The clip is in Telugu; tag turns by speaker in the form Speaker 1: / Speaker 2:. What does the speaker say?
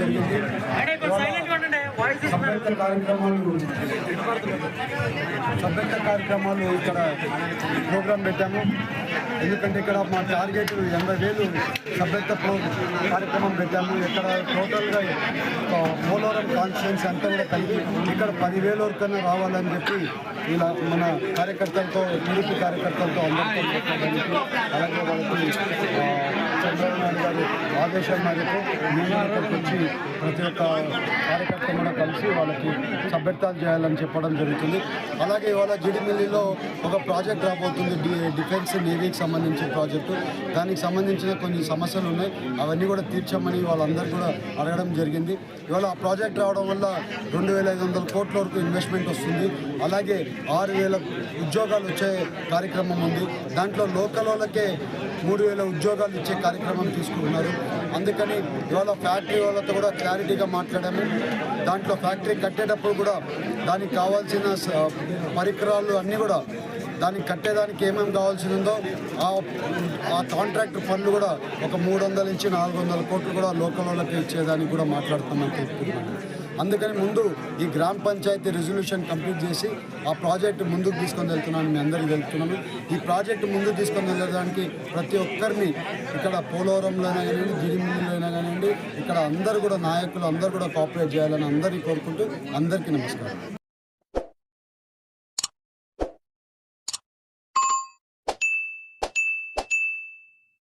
Speaker 1: జరిగింది. సభ్యత కార్యక్రమాలు సభ్యత కార్యక్రమాలు ఇక్కడ ప్రోగ్రాం పెట్టాము. ఎందుకంటే ఇక్కడ మా టార్గెట్ ఎనభై వేలు సభ్యత ప్రో కార్యక్రమం పెట్టాము. ఇక్కడ టోటల్గా పోలవరం కాన్స్టిట్యున్సీ అంతా కూడా కలిపి ఇక్కడ పదివేల వరకైనా రావాలని చెప్పి ఇలా మన కార్యకర్తలతో టీడీపీ కార్యకర్తలతో అందరితో అలాగే వాళ్ళకి ఆ, చంద్రబాబు ఆదేశం మేరకు మేము ఇక్కడికి వచ్చి ప్రతి ఒక్క కార్యకర్త కలిసి వాళ్ళకి సభ్యత్వాలు చేయాలని చెప్పడం జరుగుతుంది. అలాగే ఇవాళ జిడిమిల్లిలో ఒక ప్రాజెక్ట్ రాబోతుంది డిఫెన్స్ నేవీకి సంబంధించిన ప్రాజెక్టు. దానికి సంబంధించిన కొన్ని సమస్యలు ఉన్నాయి. అవన్నీ కూడా తీర్చామని వాళ్ళందరూ కూడా అడగడం జరిగింది. ఇవాళ ఆ ప్రాజెక్ట్ రావడం వల్ల రెండు వేల ఐదు వందల కోట్ల వరకు ఇన్వెస్ట్మెంట్ వస్తుంది. అలాగే ఆరు వేల ఉద్యోగాలు వచ్చే కార్యక్రమం ఉంది. దాంట్లో లోకల్ వాళ్ళకే మూడు వేల ఉద్యోగాలు ఇచ్చే కార్యక్రమం తీసుకుంటున్నారు. అందుకని ఇవాళ ఫ్యాక్టరీ వాళ్ళతో కూడా క్లారిటీగా మాట్లాడాము. దాంట్లో ఫ్యాక్టరీ కట్టేటప్పుడు కూడా దానికి కావాల్సిన పరికరాలు అన్నీ కూడా దానికి కట్టేదానికి ఏమేమి కావాల్సి ఉందో ఆ కాంట్రాక్ట్ పనులు కూడా ఒక మూడు వందల నుంచి నాలుగు వందల కోట్లు కూడా లోకల్ వాళ్ళకి ఇచ్చేదానికి కూడా మాట్లాడుతున్నాం. అందుకని ముందు ఈ గ్రామ పంచాయతీ రెజల్యూషన్ కంప్లీట్ చేసి ఆ ప్రాజెక్టు ముందుకు తీసుకొని వెళ్తున్నాను మీ అందరికీ వెళ్తున్నాను ఈ ప్రాజెక్టు ముందుకు తీసుకొని వెళ్ళడానికి ప్రతి ఒక్కరిని ఇక్కడ పోలవరంలోనే కానివ్వండి గిరిమిల్లిలోనే కానివ్వండి ఇక్కడ అందరూ కూడా నాయకులు అందరూ కూడా కోఆపరేట్ చేయాలని అందరినీ కోరుకుంటూ అందరికీ నమస్కారం.